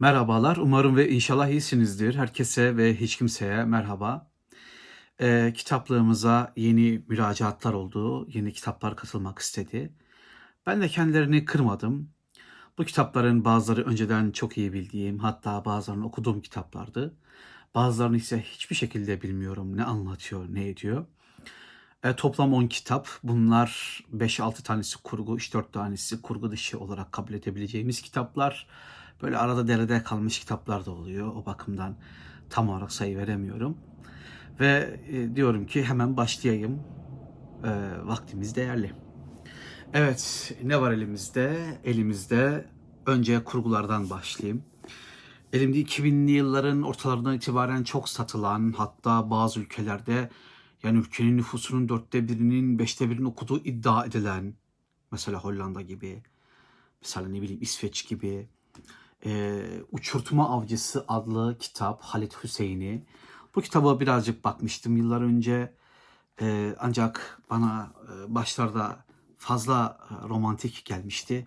Merhabalar, umarım ve inşallah iyisinizdir. Herkese ve hiç kimseye merhaba. Ee, kitaplığımıza yeni müracaatlar oldu, yeni kitaplar katılmak istedi. Ben de kendilerini kırmadım. Bu kitapların bazıları önceden çok iyi bildiğim, hatta bazılarını okuduğum kitaplardı. Bazılarını ise hiçbir şekilde bilmiyorum ne anlatıyor, ne ediyor. E, toplam 10 kitap. Bunlar 5-6 tanesi kurgu, 3-4 tanesi kurgu dışı olarak kabul edebileceğimiz kitaplar. Böyle arada derede kalmış kitaplar da oluyor. O bakımdan tam olarak sayı veremiyorum. Ve e, diyorum ki hemen başlayayım. E, vaktimiz değerli. Evet, ne var elimizde? Elimizde önce kurgulardan başlayayım. Elimde 2000'li yılların ortalarından itibaren çok satılan hatta bazı ülkelerde yani ülkenin nüfusunun dörtte birinin beşte birinin okuduğu iddia edilen mesela Hollanda gibi mesela ne bileyim İsveç gibi e, Uçurtma Avcısı adlı kitap Halit Hüseyin'i. Bu kitaba birazcık bakmıştım yıllar önce E, ancak bana e, başlarda fazla e, romantik gelmişti.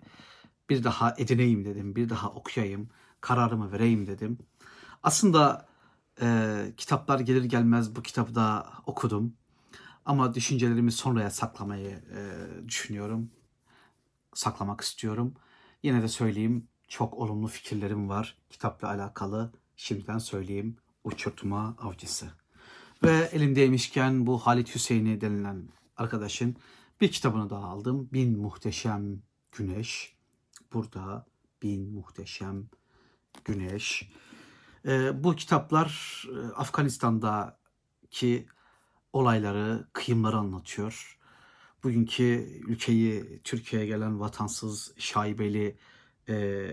Bir daha edineyim dedim, bir daha okuyayım, kararımı vereyim dedim. Aslında e, kitaplar gelir gelmez bu kitabı da okudum. Ama düşüncelerimi sonraya saklamayı e, düşünüyorum. Saklamak istiyorum. Yine de söyleyeyim çok olumlu fikirlerim var kitapla alakalı. Şimdiden söyleyeyim Uçurtma Avcısı. Ve elimdeymişken bu Halit Hüseyin'i denilen arkadaşın bir kitabını daha aldım. Bin Muhteşem Güneş. Burada Bin Muhteşem Güneş. Ee, bu kitaplar e, Afganistan'daki olayları, kıyımları anlatıyor. Bugünkü ülkeyi, Türkiye'ye gelen vatansız, şaibeli e,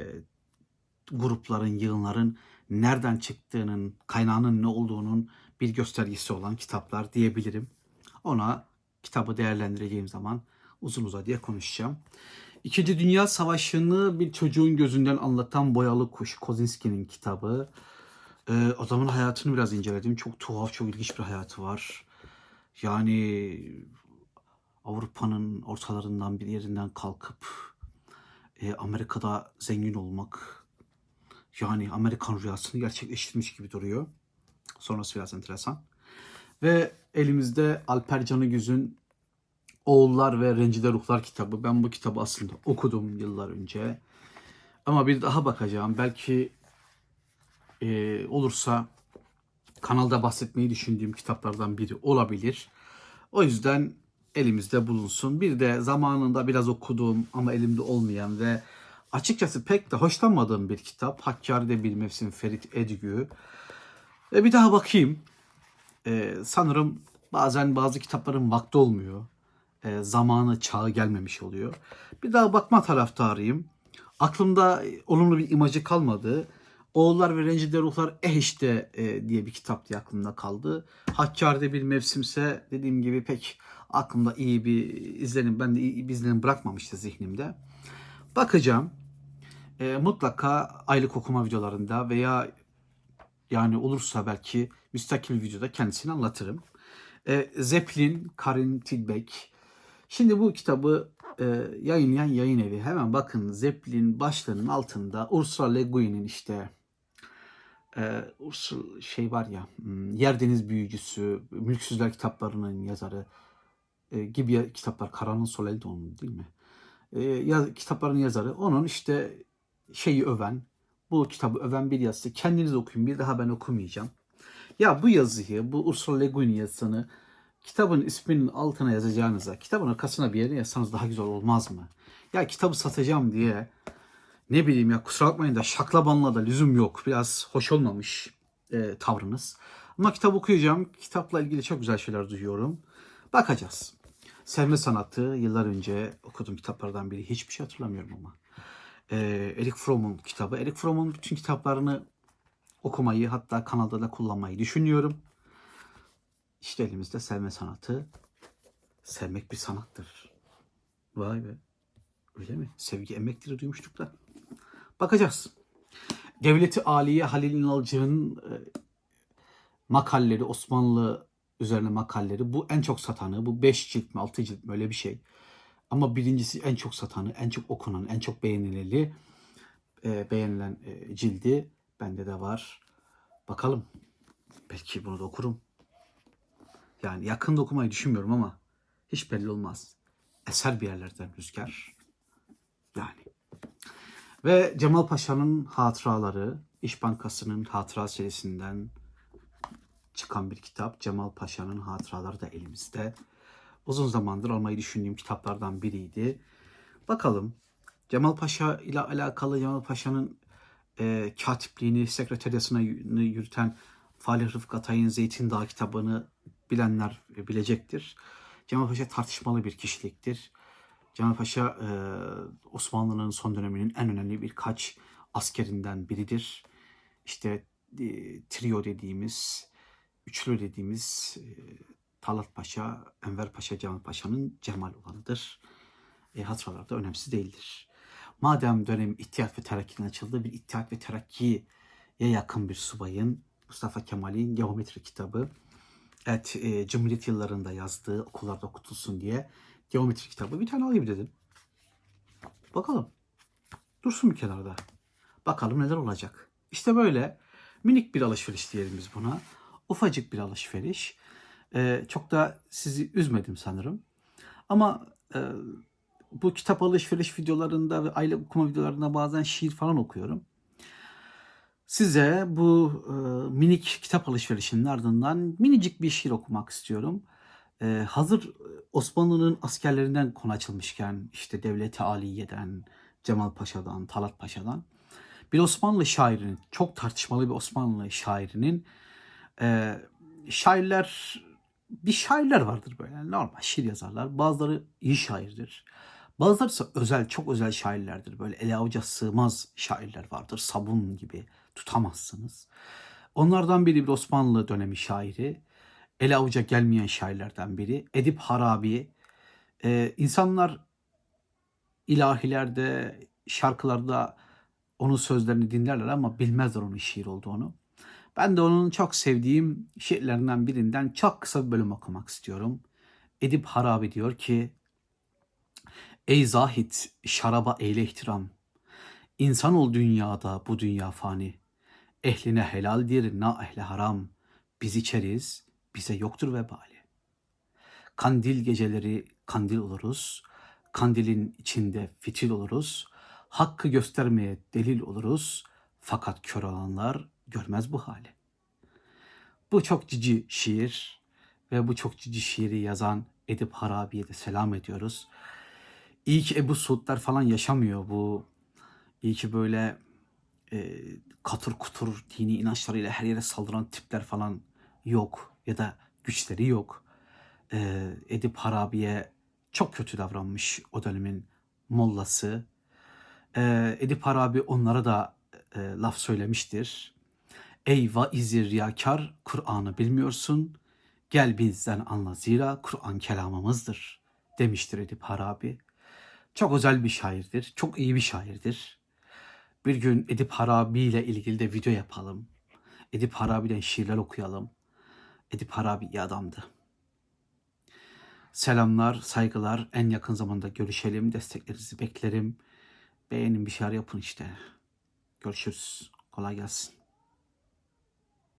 grupların, yığınların nereden çıktığının, kaynağının ne olduğunun bir göstergesi olan kitaplar diyebilirim. Ona kitabı değerlendireceğim zaman uzun uzadıya konuşacağım. İkinci Dünya Savaşı'nı bir çocuğun gözünden anlatan Boyalı Kuş, Kozinski'nin kitabı. Ee, adamın hayatını biraz inceledim. Çok tuhaf, çok ilginç bir hayatı var. Yani Avrupa'nın ortalarından bir yerinden kalkıp e, Amerika'da zengin olmak yani Amerikan rüyasını gerçekleştirmiş gibi duruyor. Sonrası biraz enteresan. Ve elimizde Alper Canıgüz'ün Oğullar ve Rencide Ruhlar kitabı. Ben bu kitabı aslında okudum yıllar önce. Ama bir daha bakacağım. Belki e, olursa kanalda bahsetmeyi düşündüğüm kitaplardan biri olabilir. O yüzden elimizde bulunsun. Bir de zamanında biraz okuduğum ama elimde olmayan ve açıkçası pek de hoşlanmadığım bir kitap. Hakkari'de bir mevsim Ferit Edgü. Ve bir daha bakayım. Ee, sanırım bazen bazı kitapların vakti olmuyor. Ee, zamanı, çağı gelmemiş oluyor. Bir daha bakma taraftarıyım. Aklımda olumlu bir imajı kalmadı. Oğullar ve Rencide Ruhlar Eh işte e, diye bir kitap diye aklımda kaldı. Hakkari'de bir mevsimse dediğim gibi pek aklımda iyi bir izlenim, ben de iyi bir izlenim bırakmamıştı zihnimde. Bakacağım. E, mutlaka aylık okuma videolarında veya yani olursa belki müstakil videoda kendisini anlatırım. E, Zeppelin, Karin Tilbeck. Şimdi bu kitabı e, yayınlayan yayın evi. Hemen bakın Zeppelin başlığının altında Ursula Le Guin'in işte e, Ursula şey var ya hmm, Yer Deniz Büyücüsü, Mülksüzler kitaplarının yazarı e, gibi kitaplar. Karan'ın Solel de onun değil mi? E, ya, kitapların yazarı. Onun işte şeyi öven, bu kitabı öven bir yazısı. Kendiniz okuyun. Bir daha ben okumayacağım. Ya bu yazıyı, bu Ursula Le Guin yazısını kitabın isminin altına yazacağınıza, kitabın arkasına bir yere yazsanız daha güzel olmaz mı? Ya kitabı satacağım diye ne bileyim ya kusura bakmayın da şaklabanla da lüzum yok. Biraz hoş olmamış e, tavrınız. Ama kitap okuyacağım. Kitapla ilgili çok güzel şeyler duyuyorum. Bakacağız. Sevme Sanatı yıllar önce okuduğum kitaplardan biri. Hiçbir şey hatırlamıyorum ama. E, Eric Fromm'un kitabı. Eric Fromm'un bütün kitaplarını okumayı hatta kanalda da kullanmayı düşünüyorum. İşte elimizde sevme sanatı. Sevmek bir sanattır. Vay be. Öyle mi? Sevgi emektir duymuştuk da. Bakacağız. Devleti Aliye Halil İnalcı'nın e, makalleri, Osmanlı üzerine makalleri. Bu en çok satanı. Bu 5 cilt mi 6 cilt mi öyle bir şey. Ama birincisi en çok satanı, en çok okunan, en çok beğenileni. e, beğenilen e, cildi bende de var. Bakalım. Belki bunu da okurum. Yani yakında okumayı düşünmüyorum ama hiç belli olmaz. Eser bir yerlerden rüzgar. Yani. Ve Cemal Paşa'nın hatıraları, İş Bankası'nın hatıra serisinden çıkan bir kitap. Cemal Paşa'nın hatıraları da elimizde. Uzun zamandır almayı düşündüğüm kitaplardan biriydi. Bakalım Cemal Paşa ile alakalı Cemal Paşa'nın e, katipliğini, sekreteriyasını yürüten Falih Rıfkı Atay'ın Zeytin Dağı kitabını bilenler bilecektir. Cemal Paşa tartışmalı bir kişiliktir. Cemal Paşa Osmanlı'nın son döneminin en önemli birkaç askerinden biridir. İşte trio dediğimiz, üçlü dediğimiz Talat Paşa, Enver Paşa, Cemal Paşa'nın Cemal olanıdır. E, hatıralarda önemsiz değildir. Madem dönem İttihat ve Terakki'nin açıldığı bir İttihat ve Terakki'ye yakın bir subayın Mustafa Kemal'in geometri kitabı evet e, Cumhuriyet yıllarında yazdığı okullarda okutulsun diye geometri kitabı bir tane alayım dedim. Bakalım. Dursun bir kenarda. Bakalım neler olacak. İşte böyle minik bir alışveriş diyelim biz buna. Ufacık bir alışveriş. Ee, çok da sizi üzmedim sanırım. Ama e, bu kitap alışveriş videolarında ve aile okuma videolarında bazen şiir falan okuyorum. Size bu e, minik kitap alışverişinin ardından minicik bir şiir okumak istiyorum. E, hazır Osmanlı'nın askerlerinden konu açılmışken işte Devlet-i Aliye'den, Cemal Paşa'dan, Talat Paşa'dan bir Osmanlı şairinin, çok tartışmalı bir Osmanlı şairinin e, şairler bir şairler vardır böyle normal şiir yazarlar. Bazıları iyi şairdir. Bazıları ise özel, çok özel şairlerdir. Böyle ele avuca sığmaz şairler vardır. Sabun gibi tutamazsınız. Onlardan biri bir Osmanlı dönemi şairi. Ele avuca gelmeyen şairlerden biri. Edip Harabi. Ee, insanlar ilahilerde, şarkılarda onun sözlerini dinlerler ama bilmezler onun şiir olduğunu. Ben de onun çok sevdiğim şiirlerinden birinden çok kısa bir bölüm okumak istiyorum. Edip Harabi diyor ki Ey zahit şaraba eyle ihtiram. İnsan ol dünyada bu dünya fani. Ehline helaldir na ehle haram. Biz içeriz bize yoktur vebali. Kandil geceleri kandil oluruz. Kandilin içinde fitil oluruz. Hakkı göstermeye delil oluruz. Fakat kör olanlar görmez bu hali. Bu çok cici şiir ve bu çok cici şiiri yazan Edip Harabi'ye de selam ediyoruz. İyi ki Ebu Suudlar falan yaşamıyor bu. İyi ki böyle e, katır kutur dini inançlarıyla her yere saldıran tipler falan yok. Ya da güçleri yok. E, Edip Harabi'ye çok kötü davranmış o dönemin mollası. E, Edip Harabi onlara da e, laf söylemiştir. Ey vaizi riyakar Kur'an'ı bilmiyorsun. Gel bizden anla zira Kur'an kelamımızdır demiştir Edip Harabi. Çok özel bir şairdir. Çok iyi bir şairdir. Bir gün Edip Harabi ile ilgili de video yapalım. Edip Harabi'den şiirler okuyalım. Edip Harabi iyi adamdı. Selamlar, saygılar. En yakın zamanda görüşelim. Desteklerinizi beklerim. Beğenin bir şeyler yapın işte. Görüşürüz. Kolay gelsin.